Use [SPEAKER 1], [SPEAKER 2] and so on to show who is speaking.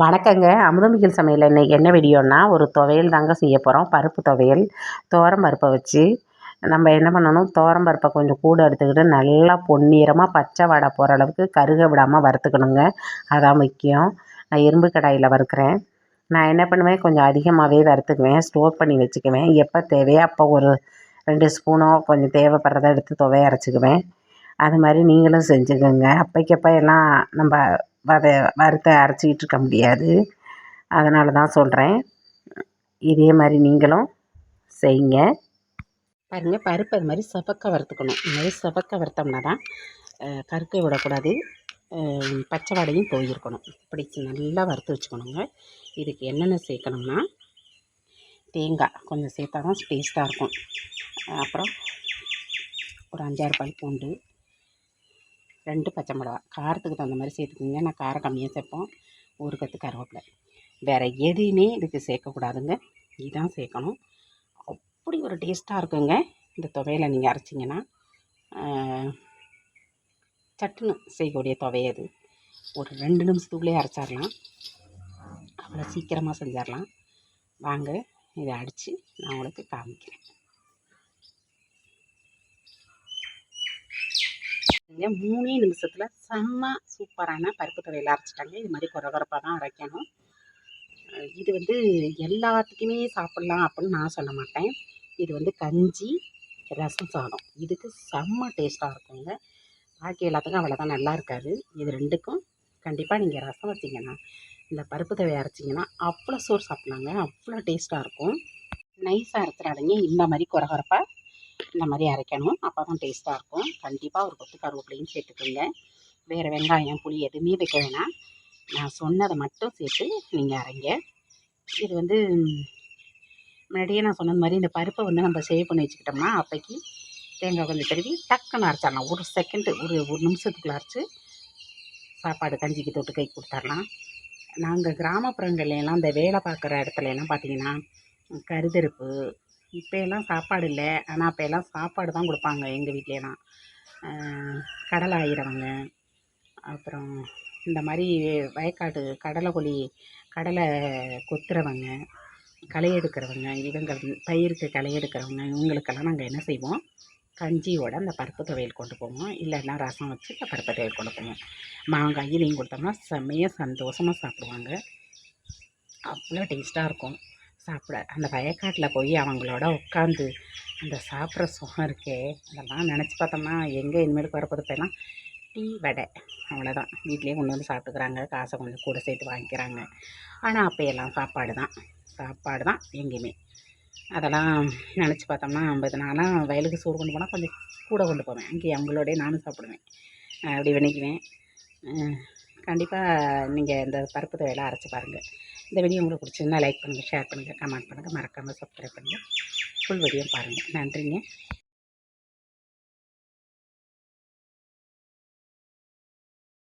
[SPEAKER 1] வணக்கங்க. அமுதமிகள் சமையல் இன்றைக்கி என்ன வீடியோன்னா ஒரு துவையல் தாங்க செய்ய போகிறோம் பருப்பு துவையல் துவரம் பருப்பை வச்சு நம்ம என்ன பண்ணணும்? துவரம் பருப்பை கொஞ்சம் கூட எடுத்துக்கிட்டு நல்லா பொன்னிறமாக பச்சை வடை போகிற அளவுக்கு கருக விடாமல் வறுத்துக்கணுங்க. அதான் முக்கியம். நான் இரும்பு கடாயில் வறுக்கிறேன். நான் என்ன பண்ணுவேன்? கொஞ்சம் அதிகமாகவே வறுத்துக்குவேன். ஸ்டோர் பண்ணி வச்சுக்குவேன். எப்போ தேவையோ அப்போ ஒரு ரெண்டு ஸ்பூனோ கொஞ்சம் தேவைப்படுறத எடுத்து துவைய அரைச்சிக்குவேன். அது மாதிரி நீங்களும் செஞ்சுக்கோங்க. அப்போக்கப்போ எல்லாம் நம்ம வதை வறுத்து அரைச்சிக்கிட்டு இருக்க முடியாது. அதனால தான் சொல்கிறேன் இதே மாதிரி நீங்களும் செய்யுங்க. பாருங்கள் பருப்பு அது மாதிரி செவக்க வறுத்துக்கணும். இது மாதிரி செவக்க வறுத்தோம்னா தான் கருக்கை விடக்கூடாது. பச்சை வாடையும் போயிருக்கணும். இப்படி நல்லா வறுத்து வச்சுக்கணுங்க. இதுக்கு என்னென்ன சேர்க்கணும்னா தேங்காய் கொஞ்சம் சேர்த்தா தான் டேஸ்ட்டாக இருக்கும். அப்புறம் ஒரு அஞ்சாறு பல் பூண்டு ரெண்டு பச்சை மிளகா. காரத்துக்கு தகுந்த மாதிரி சேர்த்துக்குங்க. நான் காரம் கம்மியாக சேர்ப்போம். ஒரு கற்று கருவேப்பிலை. வேறு எதையுமே இதுக்கு சேர்க்கக்கூடாதுங்க. இதுதான் சேர்க்கணும். அப்படி ஒரு டேஸ்ட்டாக இருக்குங்க. இந்த துவையில் நீங்கள் அரைச்சிங்கன்னா சட்டுன்னு செய்யக்கூடிய துவையது ஒரு ரெண்டு நிமிஷத்துக்குள்ளேயே அரைச்சிடலாம். அவ்வளோ சீக்கிரமாக செஞ்சிடலாம். வாங்க இதை அடித்து நான் உங்களுக்கு காமிக்கிறேன். இங்கே மூணே நிமிஷத்தில் செம்ம சூப்பரான பருப்பு துவையல் அரைச்சிட்டாங்க. இது மாதிரி குறகுறப்பாக தான் அரைக்கணும். இது வந்து எல்லாத்துக்குமே சாப்பிட்லாம் அப்படின்னு நான் சொல்ல மாட்டேன். இது வந்து கஞ்சி ரசம் சாதம். இதுக்கு செம்ம டேஸ்ட்டாக இருக்குங்க. பாக்கி எல்லாத்துக்கும் அவ்வளோதான் நல்லா இருக்காது. இது ரெண்டுக்கும் கண்டிப்பாக நீங்கள் ரசம் வச்சிங்கன்னா இந்த பருப்பு தவை அரைச்சிங்கன்னா அவ்வளோ சோறு சாப்பிட்லாங்க. அவ்வளோ டேஸ்ட்டாக இருக்கும். நைஸாக அரைச்சிடாதீங்க. இந்த மாதிரி குறகுறப்பாக இந்த மாதிரி அரைக்கணும். அப்போ தான் டேஸ்ட்டாக இருக்கும். கண்டிப்பாக ஒரு கொத்து கருவேப்பிலையும் சேர்த்துக்கோங்க. வேறு வெங்காயம் புளி எதுவுமே வைக்க வேணாம். நான் சொன்னதை மட்டும் சேர்த்து நீங்கள் அரைங்க. இது வந்து முன்னாடியே நான் சொன்னது மாதிரி இந்த பருப்பை வந்து நம்ம சேவ் பண்ணி வச்சுக்கிட்டோம்னா அப்போக்கி தேங்காய் கொஞ்சம் தருவி டக்குன்னு அரைச்சிடலாம். ஒரு செகண்டு ஒரு ஒரு நிமிஷத்துக்குள்ள அரைச்சி சாப்பாடு கஞ்சிக்கு தொட்டு கை கொடுத்துர்லாம் நாங்கள் கிராமப்புறங்கள்லாம் இந்த வேலை பார்க்குற இடத்துலலாம் பார்த்திங்கன்னா பார்த்தீங்கன்னா கருதருப்பு இப்போ எல்லாம் சாப்பாடு இல்லை. ஆனால் அப்போ எல்லாம் சாப்பாடு தான் கொடுப்பாங்க எங்கள் வீட்லலாம் கடலை ஆயிரவங்க. அப்புறம் இந்த மாதிரி வயக்காட்டு கடலை கொல்லி கடலை கொத்துறவங்க களை எடுக்கிறவங்க இவங்க பயிருக்கு களை எடுக்கிறவங்க இவங்களுக்கெல்லாம் நாங்கள் என்ன செய்வோம்? கஞ்சியோட அந்த பருப்பு துவையல் கொண்டு போவோம். இல்லைன்னா ரசம் வச்சு இந்த பருப்பு துவையல் கொண்டு போவோம். மாங்காய் இதையும் கொடுத்தோம்னா செம்மையாக சந்தோஷமாக சாப்பிடுவாங்க. அவ்வளோ டேஸ்ட்டாக இருக்கும். சாப்பிட. அந்த வயக்காட்டில் போய் அவங்களோட உட்காந்து அந்த சாப்பிட்ற சுகம் இருக்கே அதெல்லாம் நினச்சி பார்த்தோம்னா எங்கே இனிமேலுக்கு வரப்போது போயெல்லாம் டீ வடை அவ்வளோதான் வீட்லேயே கொண்டு வந்து சாப்பிட்டுக்கிறாங்க. காசை கொஞ்சம் கூட சேர்த்து வாங்கிக்கிறாங்க. ஆனால் அப்போயெல்லாம் சாப்பாடு தான். சாப்பாடு தான் எங்கேயுமே. அதெல்லாம் நினச்சி பார்த்தோம்னா ஐம்பது நாளாக வயலுக்கு சோறு கொண்டு போனால் கொஞ்சம் கூட கொண்டு போவேன். அங்கேயே அவங்களோடய நானும் சாப்பிடுவேன். அப்படி பண்ணிக்குவேன் கண்டிப்பாக நீங்கள் இந்த பருப்பு துவையெல்லாம் அரைச்சி பாருங்கள் இந்த வீடியோ உங்களுக்கு பிடிச்சிருந்தா லைக் பண்ணுங்கள் ஷேர் பண்ணுங்கள் கமெண்ட் பண்ணுங்கள் மறக்காமல் சப்ஸ்கிரைப் பண்ணுங்கள் ஃபுல் வீடியோ பாருங்கள் நன்றிங்க.